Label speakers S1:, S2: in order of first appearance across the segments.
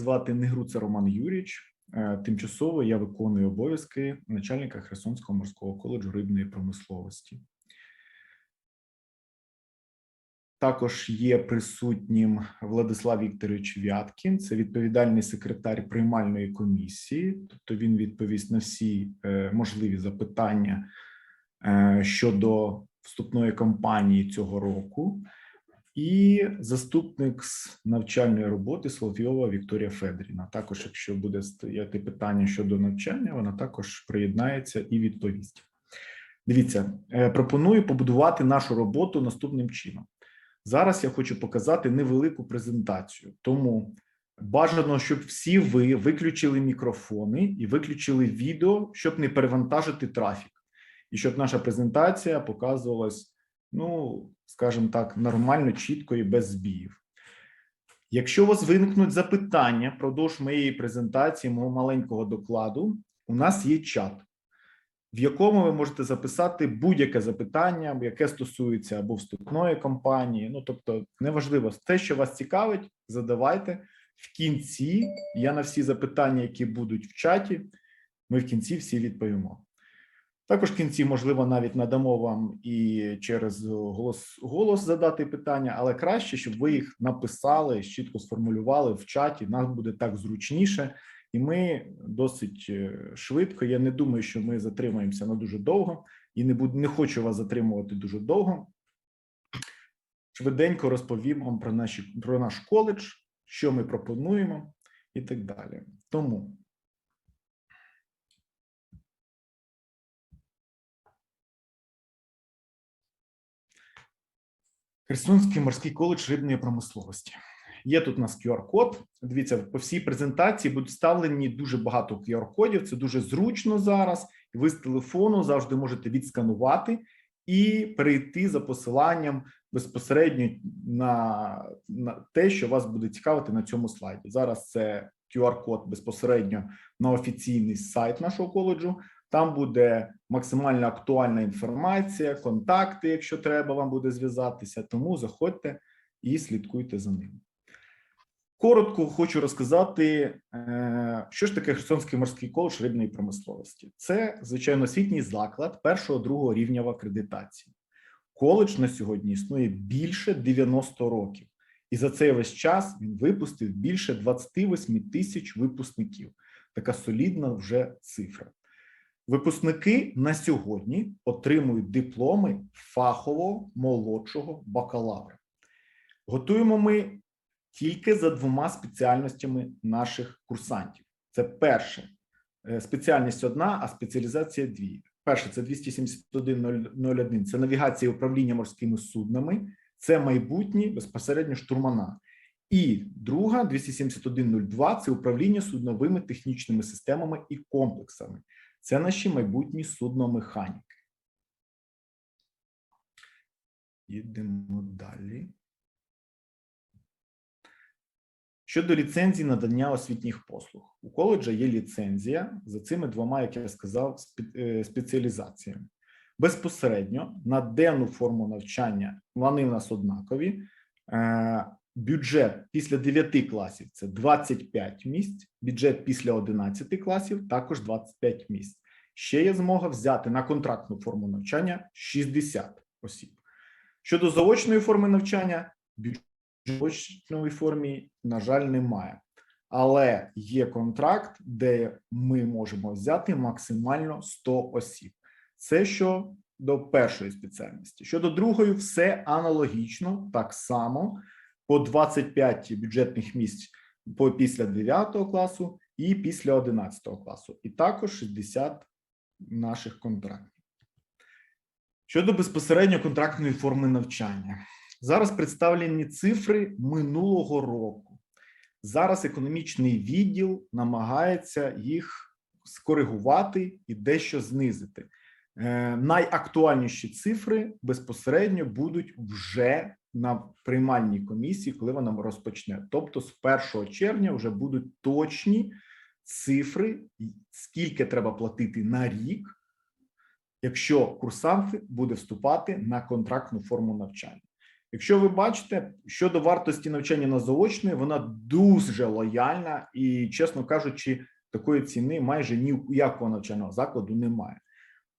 S1: звати Негруца Роман Юрійович. Е, Тимчасово я виконую обов'язки начальника Херсонського морського коледжу рибної промисловості. Також є присутнім Владислав Вікторович Вяткін, це відповідальний секретар приймальної комісії, тобто він відповість на всі е, можливі запитання е, щодо вступної кампанії цього року, і заступник з навчальної роботи Соловйова Вікторія Федорівна. Також, якщо буде стояти питання щодо навчання, вона також приєднається і відповість. Дивіться, е, пропоную побудувати нашу роботу наступним чином. Зараз я хочу показати невелику презентацію, тому бажано, щоб всі ви виключили мікрофони і виключили відео, щоб не перевантажити трафік, і щоб наша презентація показувалась, ну, скажімо так, нормально, чітко і без збіїв. Якщо у вас виникнуть запитання впродовж моєї презентації, мого маленького докладу, у нас є чат в якому ви можете записати будь-яке запитання, яке стосується або вступної кампанії. Ну тобто, неважливо те, що вас цікавить, задавайте в кінці. Я на всі запитання, які будуть в чаті, ми в кінці всі відповімо. Також в кінці, можливо, навіть надамо вам і через голос голос задати питання, але краще, щоб ви їх написали, чітко сформулювали в чаті. Нам буде так зручніше і ми досить е, швидко. Я не думаю, що ми затримаємося на дуже довго, і не буду, не хочу вас затримувати дуже довго. Швиденько розповім вам про наші про наш коледж, що ми пропонуємо, і так далі. Тому. Херсонський морський коледж рибної промисловості. Є тут у нас QR-код. Дивіться, по всій презентації будуть вставлені дуже багато QR-кодів. Це дуже зручно зараз. Ви з телефону завжди можете відсканувати і перейти за посиланням безпосередньо на, на те, що вас буде цікавити на цьому слайді. Зараз це QR-код безпосередньо на офіційний сайт нашого коледжу. Там буде максимально актуальна інформація, контакти, якщо треба, вам буде зв'язатися. Тому заходьте і слідкуйте за ним. Коротко хочу розказати, е, що ж таке Херсонський морський коледж рибної промисловості. Це звичайно освітній заклад першого другого рівня в акредитації. Коледж на сьогодні існує більше 90 років, і за цей весь час він випустив більше 28 тисяч випускників. Така солідна вже цифра. Випускники на сьогодні отримують дипломи фахового молодшого бакалавра. Готуємо ми тільки за двома спеціальностями наших курсантів. Це перше е, спеціальність одна, а спеціалізація дві. Перше це 271.01, Це навігація і управління морськими суднами, це майбутні безпосередньо штурмана. І друга 271.02 – це управління судновими технічними системами і комплексами. Це наші майбутні судномеханіки. Йдемо далі. Щодо ліцензії надання освітніх послуг, у коледжа є ліцензія за цими двома, як я сказав, е, спеціалізаціями. Безпосередньо на денну форму навчання вони в нас однакові. Бюджет після 9 класів це 25 місць, бюджет після 11 класів також 25 місць. Ще є змога взяти на контрактну форму навчання 60 осіб. Щодо заочної форми навчання, бюджет очній формі, на жаль, немає. Але є контракт, де ми можемо взяти максимально 100 осіб. Це що до першої спеціальності. Щодо другої, все аналогічно, так само по 25 бюджетних місць по після 9 класу і після 11 класу, і також 60 наших контрактів. Щодо безпосередньо контрактної форми навчання. Зараз представлені цифри минулого року. Зараз економічний відділ намагається їх скоригувати і дещо знизити. Е, найактуальніші цифри безпосередньо будуть вже на приймальній комісії, коли вона розпочне. Тобто, з 1 червня вже будуть точні цифри, скільки треба платити на рік, якщо курсант буде вступати на контрактну форму навчання. Якщо ви бачите, щодо вартості навчання на заочної, вона дуже лояльна і, чесно кажучи, такої ціни майже ні у якого навчального закладу немає.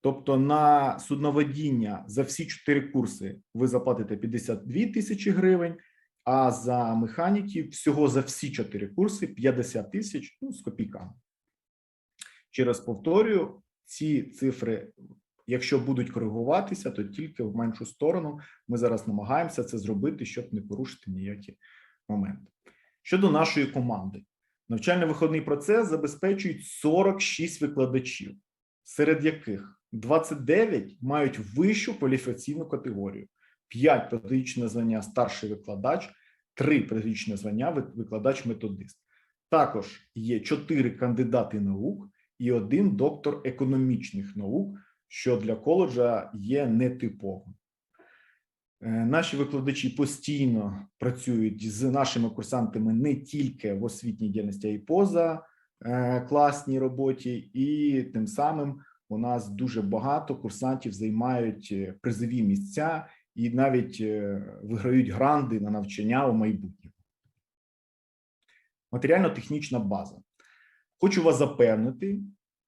S1: Тобто на судноводіння за всі чотири курси ви заплатите 52 тисячі гривень, а за механіків всього за всі чотири курси 50 тисяч ну, з копійками. Ще раз повторюю, ці цифри, якщо будуть коригуватися, то тільки в меншу сторону. Ми зараз намагаємося це зробити, щоб не порушити ніякі моменти. Щодо нашої команди, навчально-виховний процес забезпечують 46 викладачів, серед яких 29 мають вищу кваліфікаційну категорію, 5 педагогічне звання старший викладач, 3 педагогічне звання викладач-методист. Також є 4 кандидати наук і один доктор економічних наук, що для коледжа є нетиповим. Е, Наші викладачі постійно працюють з нашими курсантами не тільки в освітній діяльності, а й поза е, класній роботі, і тим самим у нас дуже багато курсантів займають е, призові місця і навіть е, виграють гранди на навчання у майбутньому. Матеріально-технічна база. Хочу вас запевнити,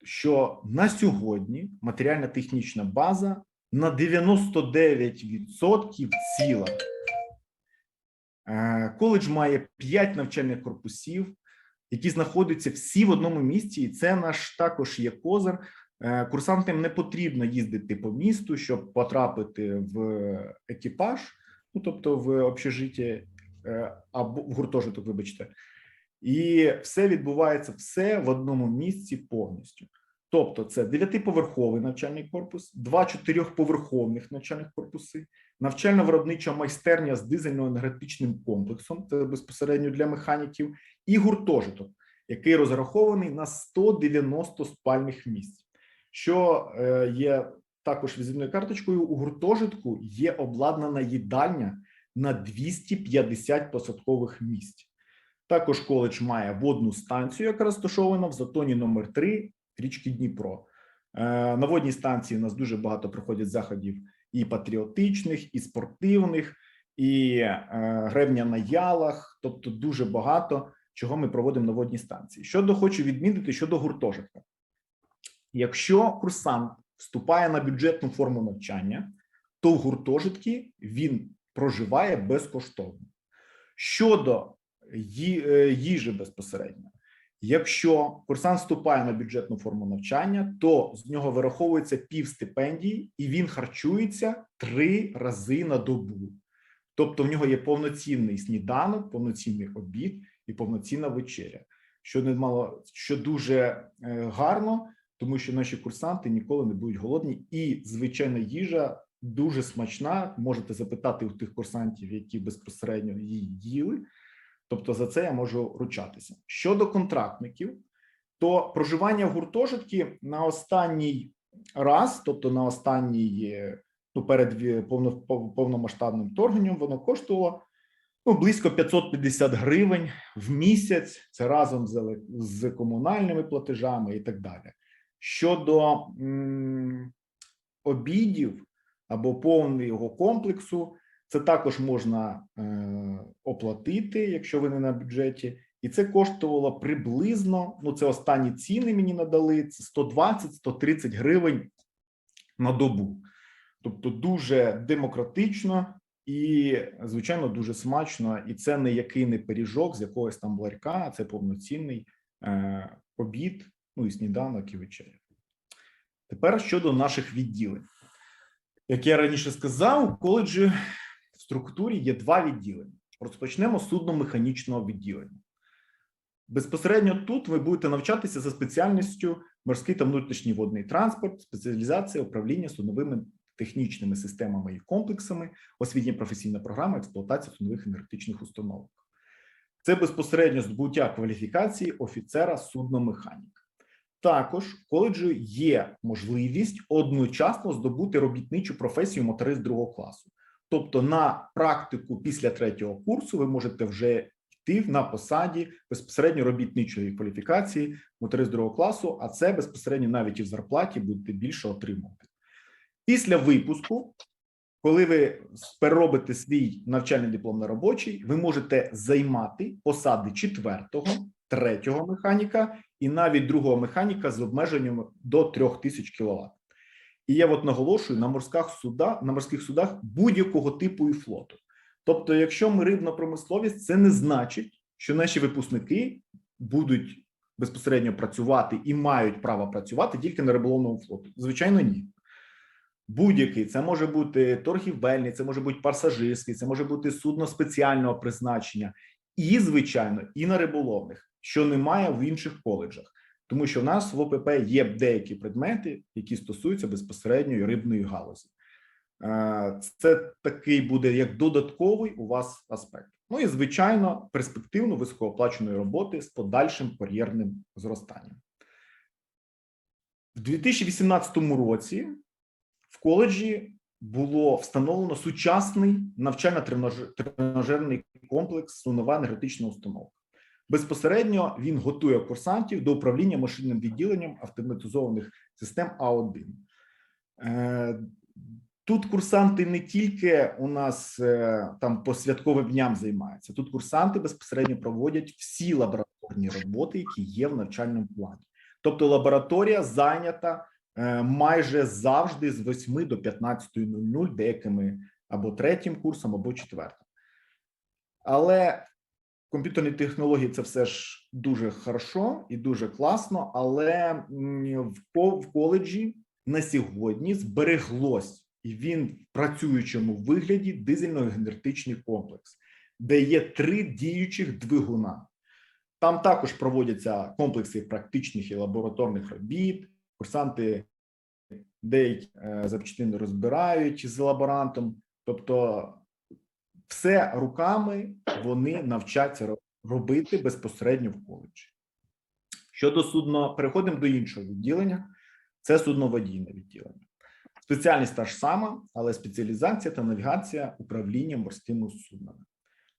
S1: що на сьогодні матеріально-технічна база на 99% ціла. Е, Коледж має 5 навчальних корпусів, які знаходяться всі в одному місці, і це наш також є козир. Е, Курсантам не потрібно їздити по місту, щоб потрапити в екіпаж, ну тобто в общежиття е, або в гуртожиток, вибачте, і все відбувається все в одному місці повністю. Тобто, це дев'ятиповерховий навчальний корпус, два чотирьохповерховних навчальних корпуси, навчально-виробнича майстерня з дизельно-енергетичним комплексом, це безпосередньо для механіків, і гуртожиток, який розрахований на 190 спальних місць. Що е, є також візитною карточкою, у гуртожитку є обладнана їдальня на 250 посадкових місць. Також коледж має водну станцію, яка розташована в затоні номер 3 річки Дніпро. Е, На водній станції у нас дуже багато проходять заходів і патріотичних, і спортивних, і е, гребня на ялах, тобто дуже багато чого ми проводимо на водній станції. Щодо хочу відмітити щодо гуртожитка. Якщо курсант вступає на бюджетну форму навчання, то в гуртожитки він проживає безкоштовно. Щодо е, їжі безпосередньо, якщо курсант вступає на бюджетну форму навчання, то з нього вираховується пів стипендії, і він харчується три рази на добу. Тобто в нього є повноцінний сніданок, повноцінний обід і повноцінна вечеря, що немало, що дуже е, гарно, тому що наші курсанти ніколи не будуть голодні, і звичайна їжа дуже смачна. Можете запитати у тих курсантів, які безпосередньо її їли. Тобто за це я можу ручатися. Щодо контрактників, то проживання в гуртожитки на останній раз, тобто на останній ну, перед повномасштабним вторгненням, воно коштувало ну, близько 550 гривень в місяць. Це разом з комунальними платежами і так далі. Щодо обідів або повного комплексу, це також можна е, оплатити, якщо ви не на бюджеті, і це коштувало приблизно. Ну, це останні ціни мені надали. Це 120-130 гривень на добу. Тобто дуже демократично і, звичайно, дуже смачно. І це не який не пиріжок з якогось там ларька, а це повноцінний е, обід, ну і сніданок і вечеря. Тепер щодо наших відділень. Як я раніше сказав, у коледжі в структурі є два відділення. Розпочнемо з судно-механічного відділення. Безпосередньо тут ви будете навчатися за спеціальністю морський та внутрішній водний транспорт, спеціалізація управління судновими технічними системами і комплексами, освітня професійна програма, експлуатація суднових енергетичних установок. Це безпосередньо здобуття кваліфікації офіцера судномеханіка. Також в коледжі є можливість одночасно здобути робітничу професію моторист другого класу. Тобто, на практику після третього курсу ви можете вже йти на посаді безпосередньо робітничої кваліфікації моторист другого класу, а це безпосередньо навіть і в зарплаті будете більше отримувати. Після випуску коли ви переробите свій навчальний диплом на робочий, ви можете займати посади четвертого, третього механіка і навіть другого механіка з обмеженням до 3000 кВт. І я от наголошую на морських судах, на морських судах будь-якого типу і флоту. Тобто, якщо ми рибна промисловість, це не значить, що наші випускники будуть безпосередньо працювати і мають право працювати тільки на риболовному флоті. Звичайно, ні. Будь-який це може бути торгівельний, це може бути пасажирський, це може бути судно спеціального призначення, і, звичайно, і на риболовних, що немає в інших коледжах, тому що в нас в ОПП є деякі предмети, які стосуються безпосередньо рибної галузі. Е, Це такий буде як додатковий у вас аспект. Ну і звичайно, перспективно високооплаченої роботи з подальшим кар'єрним зростанням. В 2018 році в коледжі було встановлено сучасний навчально-тренажерний комплекс Сунова енергетична установка. Безпосередньо він готує курсантів до управління машинним відділенням автоматизованих систем А1. Е, Тут курсанти не тільки у нас е, там по святковим дням займаються. Тут курсанти безпосередньо проводять всі лабораторні роботи, які є в навчальному плані. Тобто лабораторія зайнята е, майже завжди з 8 до 15.00 деякими або третім курсом, або четвертим. Але комп'ютерні технології це все ж дуже хорошо і дуже класно. Але в коледжі на сьогодні збереглось і він в працюючому вигляді дизельно-генеретичний комплекс, де є три діючих двигуна. Там також проводяться комплекси практичних і лабораторних робіт. Курсанти деякі е, запчастини розбирають з лаборантом. Тобто, все руками вони навчаться робити безпосередньо в коледжі. Щодо судно, переходимо до іншого відділення. Це судноводійне відділення. Спеціальність та ж сама, але спеціалізація та навігація управління морськими суднами.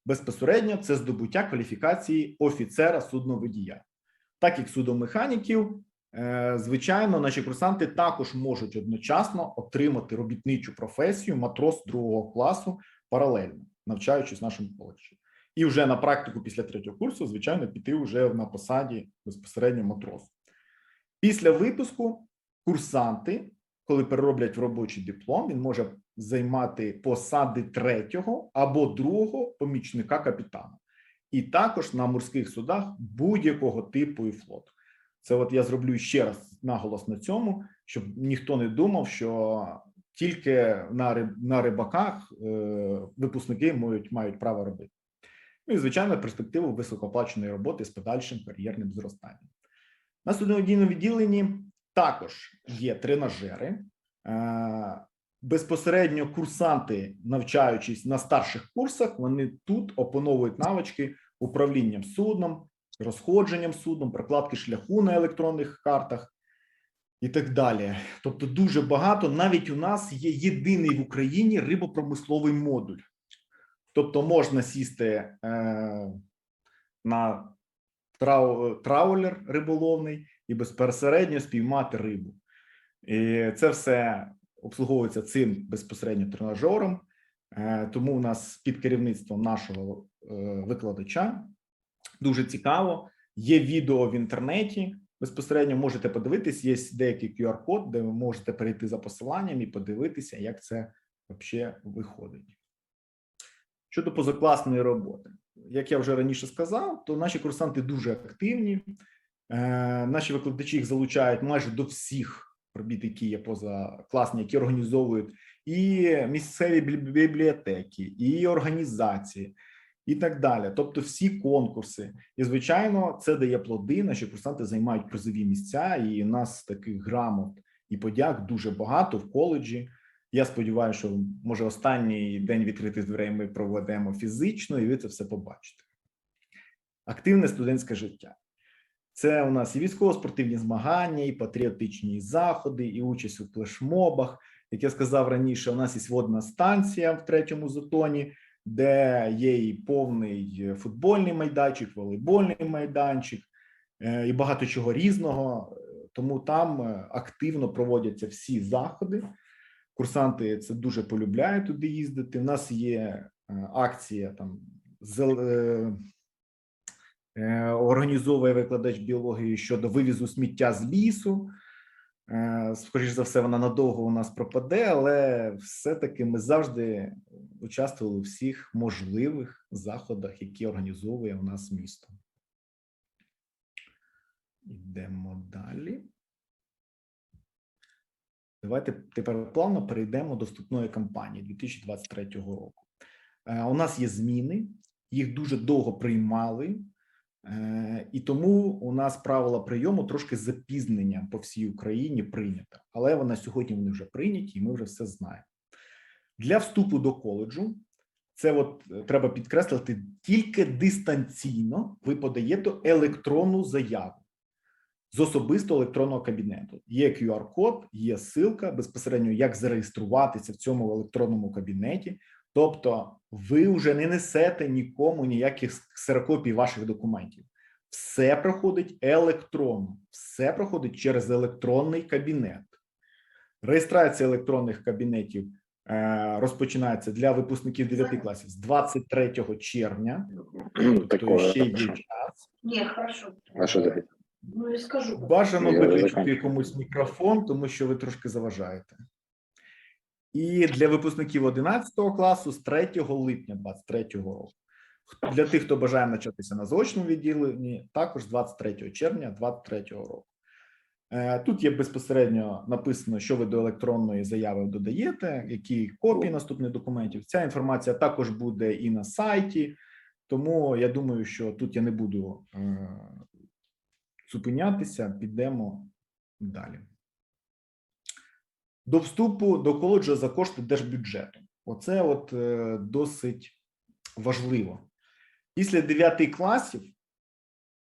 S1: Безпосередньо це здобуття кваліфікації офіцера судноводія. Так як судомеханіків, е, звичайно, наші курсанти також можуть одночасно отримати робітничу професію матрос другого класу паралельно, навчаючись в нашому коледжі. І вже на практику після третього курсу, звичайно, піти вже на посаді безпосередньо матрос. Після випуску курсанти коли перероблять в робочий диплом, він може займати посади третього або другого помічника капітана, і також на морських судах будь-якого типу і флоту. Це от я зроблю ще раз наголос на цьому, щоб ніхто не думав, що тільки на риб, на рибаках е, випускники мають, мають право робити. Ну і звичайно, перспективу високооплаченої роботи з подальшим кар'єрним зростанням. На судноводійному відділенні також є тренажери. Е, Безпосередньо курсанти, навчаючись на старших курсах, вони тут опановують навички управлінням судном, розходженням судном, прокладки шляху на електронних картах і так далі. Тобто, дуже багато. Навіть у нас є єдиний в Україні рибопромисловий модуль. Тобто, можна сісти е, на трау, траулер риболовний і безпосередньо спіймати рибу. І це все обслуговується цим безпосередньо тренажером. Е, Тому у нас під керівництвом нашого е, викладача дуже цікаво. Є відео в інтернеті. Безпосередньо можете подивитись, є деякий QR-код, де ви можете перейти за посиланням і подивитися, як це взагалі виходить. Щодо позакласної роботи, як я вже раніше сказав, то наші курсанти дуже активні. Е, Наші викладачі їх залучають майже до всіх робіт, які є позакласні, які організовують і місцеві бібліотеки, і організації, і так далі. Тобто, всі конкурси. І звичайно, це дає плоди. Наші курсанти займають призові місця, і у нас таких грамот і подяк дуже багато в коледжі. Я сподіваюся, що може останній день відкритих дверей ми проведемо фізично, і ви це все побачите. Активне студентське життя. Це у нас і військово-спортивні змагання, і патріотичні заходи, і участь у флешмобах. Як я сказав раніше, у нас є водна станція в третьому затоні, де є і повний футбольний майданчик, волейбольний майданчик е, і багато чого різного. Тому там е, активно проводяться всі заходи. Курсанти це дуже полюбляють туди їздити. У нас є е, акція там зел- е, е, організовує викладач біології щодо вивізу сміття з лісу. Е, Скоріш за все, вона надовго у нас пропаде, але все-таки ми завжди участвували у всіх можливих заходах, які організовує у нас місто. Йдемо далі. Давайте тепер плавно перейдемо до вступної кампанії 2023 року. Е, У нас є зміни, їх дуже довго приймали, і тому у нас правила прийому трошки з запізненням по всій Україні прийнято. Але вона сьогодні вони вже прийняті, і ми вже все знаємо. Для вступу до коледжу це от е, треба підкреслити тільки дистанційно ви подаєте електронну заяву з особистого електронного кабінету. Є QR-код, є ссылка безпосередньо, як зареєструватися в цьому електронному кабінеті. Тобто, ви вже не несете нікому ніяких ксерокопій ваших документів. Все проходить електронно, все проходить через електронний кабінет. Реєстрація електронних кабінетів е, розпочинається для випускників 9 класів з 23 червня, тобто ще є час.
S2: Не, хорошо.
S3: А що?
S2: Ну, я скажу.
S1: Бажано виключити комусь мікрофон, тому що ви трошки заважаєте. І для випускників 11 класу з 3 липня 23 року. Для тих, хто бажає навчатися на заочному відділенні, також з 23 червня 23 року. Е, Тут є безпосередньо написано, що ви до електронної заяви додаєте, які копії наступних документів. Ця інформація також буде і на сайті, тому я думаю, що тут я не буду е, зупинятися, підемо далі. До вступу до коледжу за кошти держбюджету. Оце от е, досить важливо. Після 9 класів,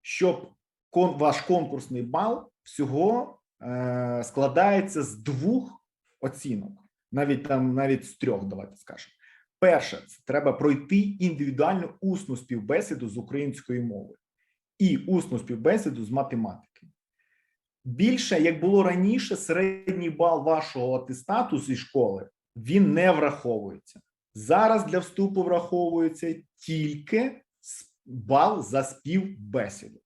S1: щоб ваш конкурсний бал всього е, складається з двох оцінок, навіть там навіть з трьох, давайте скажемо. Перше, це треба пройти індивідуальну усну співбесіду з української мови і усну співбесіду з математики. Більше, як було раніше, середній бал вашого атестату зі школи він не враховується. Зараз для вступу враховується тільки бал за співбесіду.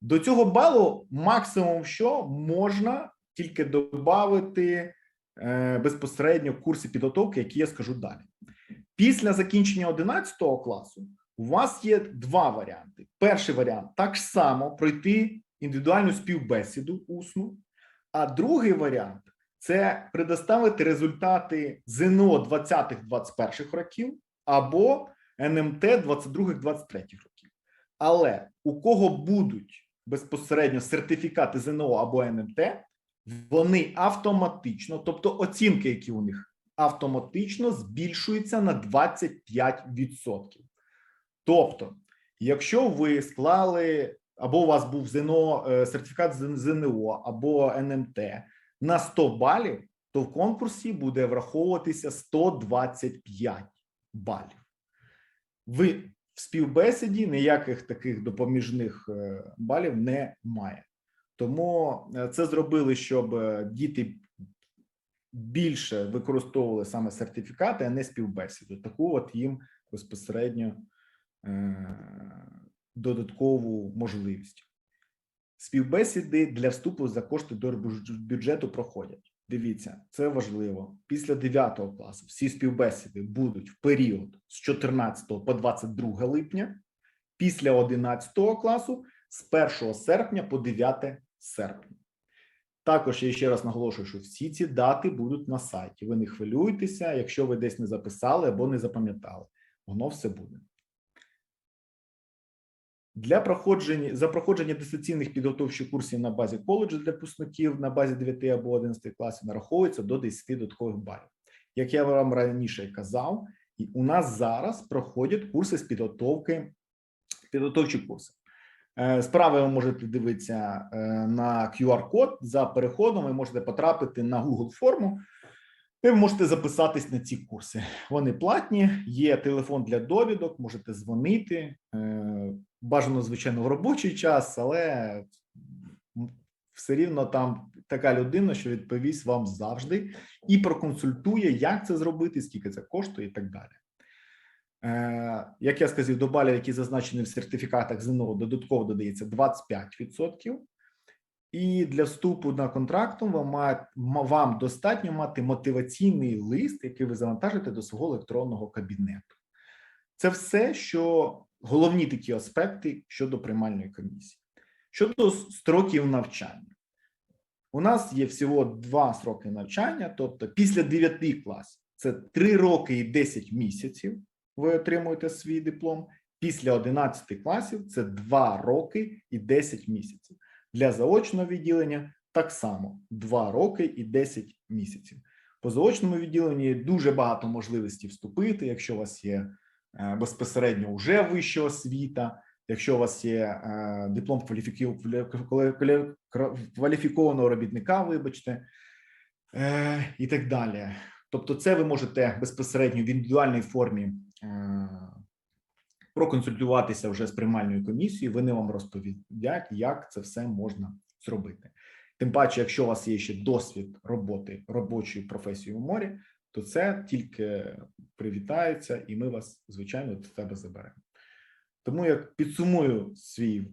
S1: До цього балу максимум, що можна тільки додати е, безпосередньо курси підготовки, які я скажу далі. Після закінчення 11 класу у вас є два варіанти. Перший варіант так само пройти індивідуальну співбесіду усну, а другий варіант це предоставити результати ЗНО 20-21 років або НМТ 22-23 років. Але у кого будуть безпосередньо сертифікати ЗНО або НМТ, вони автоматично, тобто оцінки, які у них автоматично збільшуються на 25%. Тобто, якщо ви склали або у вас був ЗНО, е, сертифікат ЗНО або НМТ на 100 балів, то в конкурсі буде враховуватися 125 балів. Ви в співбесіді ніяких таких допоміжних е, балів немає. Тому е, це зробили, щоб діти більше використовували саме сертифікати, а не співбесіду. Таку от їм безпосередньо додаткову можливість. Співбесіди для вступу за кошти до бюджету проходять. Дивіться, це важливо. Після 9 класу всі співбесіди будуть в період з 14 по 22 липня, після 11 класу з 1 серпня по 9 серпня. Також я ще раз наголошую, що всі ці дати будуть на сайті. Ви не хвилюйтеся, якщо ви десь не записали або не запам'ятали. Воно все буде. Для проходження за проходження дистанційних підготовчих курсів на базі коледжу для випускників на базі 9 або 11 класів нараховується до 10 додаткових балів. Як я вам раніше казав, і у нас зараз проходять курси з підготовки, підготовчі курси. Е, Справа ви можете дивитися е, на QR-код за переходом. Ви можете потрапити на Google форму. Ви можете записатись на ці курси. Вони платні, є телефон для довідок, можете дзвонити. Бажано, звичайно, в робочий час, але все рівно там така людина, що відповість вам завжди і проконсультує, як це зробити, скільки це коштує, і так далі. Е, Як я сказав, до балів, які зазначені в сертифікатах ЗНО, додатково додається 25%. І для вступу на контрактом вам, вам достатньо мати мотиваційний лист, який ви завантажите до свого електронного кабінету. Це все, що головні такі аспекти щодо приймальної комісії. Щодо строків навчання, у нас є всього два строки навчання, тобто після 9 класів це 3 роки і 10 місяців. Ви отримуєте свій диплом. Після 11 класів це 2 роки і 10 місяців. Для заочного відділення так само 2 роки і 10 місяців. По заочному відділенні дуже багато можливостей вступити, якщо у вас є безпосередньо вже вища освіта, якщо у вас є е, диплом кваліфікованого робітника, вибачте, е, і так далі. Тобто, це ви можете безпосередньо в індивідуальній формі е, проконсультуватися вже з приймальною комісією. Вони вам розповідять, як це все можна зробити. Тим паче, якщо у вас є ще досвід роботи робочої професії у морі, то це тільки привітається, і ми вас, звичайно, до себе заберемо. Тому я підсумую свій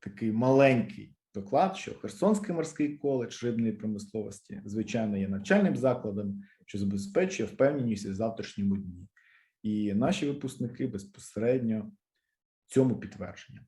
S1: такий маленький доклад, що Херсонський морський коледж рибної промисловості, звичайно, є навчальним закладом, що забезпечує впевненість у завтрашньому дні. І наші випускники безпосередньо цьому підтвердження.